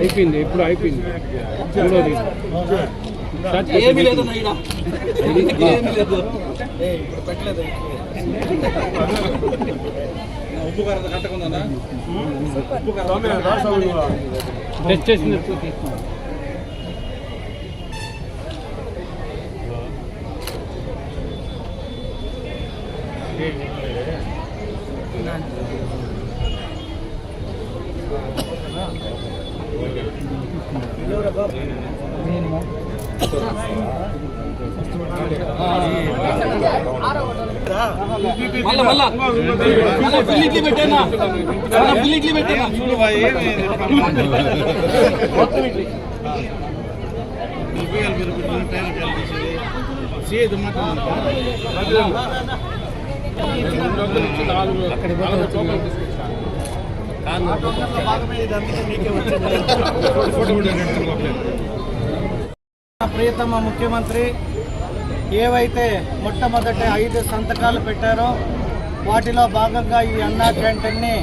అయిపోయింది ఇప్పుడు అయిపోయింది. మూడోది. ఏమీ లేదు ఉప్పు కారం కట్టకుందా ఉప్పు కారం టెస్ట్ చేసింది మళ్ళా మళ్ళా. మళ్ళా బిల్లిట్లు పెట్టానా? మళ్ళా బిల్లిట్లు పెట్టానా? చూడు ప్రియతమ ముఖ్యమంత్రి ఏవైతే మొట్టమొదటి ఐదు సంతకాలు పెట్టారో వాటిలో భాగంగా ఈ అన్నా క్యాంటీన్ని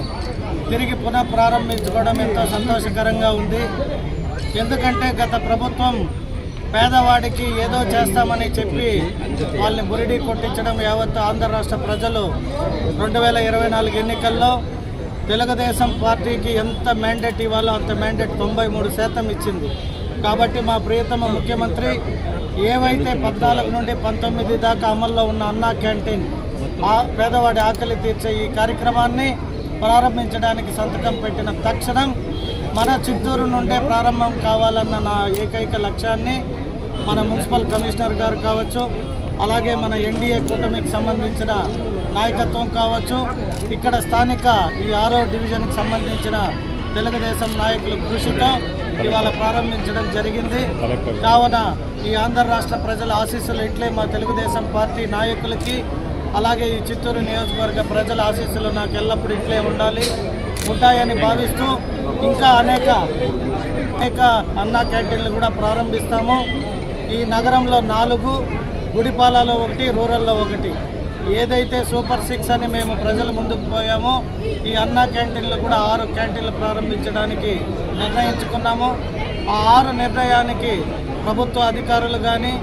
తిరిగి పునః ప్రారంభించుకోవడం ఎంతో సంతోషకరంగా ఉంది. ఎందుకంటే గత ప్రభుత్వం పేదవాడికి ఏదో చేస్తామని చెప్పి వాళ్ళని బురిడి కొట్టించడం యావత్తు ఆంధ్ర రాష్ట్ర ప్రజలు రెండు వేల ఇరవై నాలుగు ఎన్నికల్లో తెలుగుదేశం పార్టీకి ఎంత మ్యాండేట్ ఇవ్వాలో అంత మ్యాండేట్ తొంభై మూడు శాతం ఇచ్చింది. కాబట్టి మా ప్రియతమ ముఖ్యమంత్రి ఏవైతే పద్నాలుగు నుండి పంతొమ్మిది దాకా అమల్లో ఉన్న అన్నా క్యాంటీన్ ఆ పేదవాడి ఆకలి తీర్చే ఈ కార్యక్రమాన్ని ప్రారంభించడానికి సంతకం పెట్టిన తక్షణం మన చిత్తూరు నుండే ప్రారంభం కావాలన్న నా ఏకైక లక్ష్యాన్ని మన మున్సిపల్ కమిషనర్ గారు కావచ్చు అలాగే మన ఎన్డీఏ కూటమికి సంబంధించిన నాయకత్వం కావచ్చు. ఇక్కడ స్థానిక ఈ ఆరో డివిజన్కి సంబంధించిన తెలుగుదేశం నాయకుల కృషితో ఇవాళ ప్రారంభించడం జరిగింది. కావున ఈ ఆంధ్ర రాష్ట్ర ప్రజల ఆశీస్సులు ఇట్లే మా తెలుగుదేశం పార్టీ నాయకులకి అలాగే ఈ చిత్తూరు నియోజకవర్గ ప్రజల ఆశీస్సులు నాకు ఎల్లప్పుడూ ఇట్లే ఉండాలి ఉంటాయని భావిస్తూ ఇంకా అనేక అనేక అన్నా క్యాంటీన్లు కూడా ప్రారంభిస్తాము. ఈ నగరంలో నాలుగు గుడిపాలలో ఒకటి రూరల్లో ఒకటి. ఏదైతే సూపర్ సిక్స్ అని మేము ప్రజల ముందుకు పోయామో ఈ అన్నా క్యాంటీన్లు కూడా ఆరు క్యాంటీన్లు ప్రారంభించడానికి నిర్ణయించుకున్నాము. ఆ ఆరు నిర్ణయానికి ప్రభుత్వ అధికారులు కానీ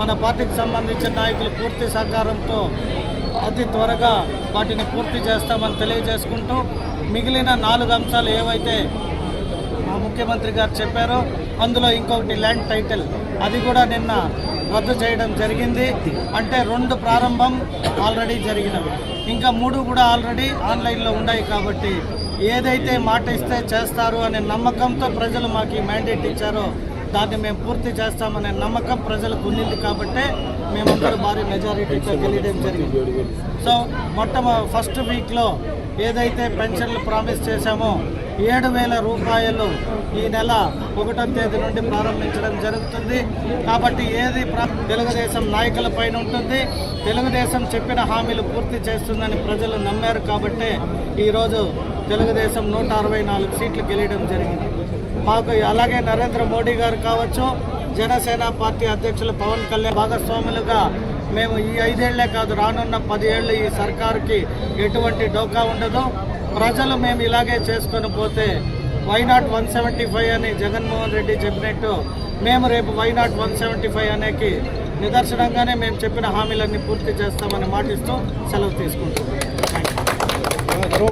మన పార్టీకి సంబంధించిన నాయకులు పూర్తి సహకారంతో అతి త్వరగా వాటిని పూర్తి చేస్తామని తెలియజేసుకుంటూ మిగిలిన నాలుగు అంశాలు ఏవైతే ముఖ్యమంత్రి గారు చెప్పారో అందులో ఇంకొకటి ల్యాండ్ టైటిల్. అది కూడా నిన్న రద్దు చేయడం జరిగింది. అంటే రెండు ప్రారంభం ఆల్రెడీ జరిగినవి. ఇంకా మూడు కూడా ఆల్రెడీ ఆన్లైన్లో ఉన్నాయి కాబట్టి ఏదైతే మాట ఇస్తే చేస్తారు అనే నమ్మకంతో ప్రజలు మాకు ఈ మ్యాండేట్ ఇచ్చారో దాన్ని మేము పూర్తి చేస్తామనే నమ్మకం ప్రజలకు ఉండింది కాబట్టే మేమందరూ భారీ మెజారిటీతో గెలియడం జరిగింది. సో మొట్టమ ఫస్ట్ వీక్లో ఏదైతే పెన్షన్లు ప్రామిస్ చేశామో ఏడు వేల రూపాయలు ఈ నెల ఒకటో తేదీ నుండి ప్రారంభించడం జరుగుతుంది. కాబట్టి ఏది తెలుగుదేశం నాయకుల పైన ఉంటుంది. తెలుగుదేశం చెప్పిన హామీలు పూర్తి చేస్తుందని ప్రజలు నమ్మారు కాబట్టే ఈరోజు తెలుగుదేశం నూట అరవై నాలుగు సీట్లు గెలియడం జరిగింది. మాకు అలాగే నరేంద్ర మోడీ గారు కావచ్చు జనసేన పార్టీ అధ్యక్షులు పవన్ కళ్యాణ్ భాగస్వాములుగా మేము ఈ ఐదేళ్ళే కాదు రానున్న పది ఏళ్ళు ఈ సర్కారుకి ఎటువంటి డోకా ఉండదు. ప్రజలు మేము ఇలాగే చేసుకొని పోతే why not one seventy five అని జగన్మోహన్ రెడ్డి చెప్పినట్టు మేము రేపు why not one seventy five అనేకి నిదర్శనంగానే మేము చెప్పిన హామీలన్నీ పూర్తి చేస్తామని మాటిస్తూ సెలవు తీసుకుంటున్నాం.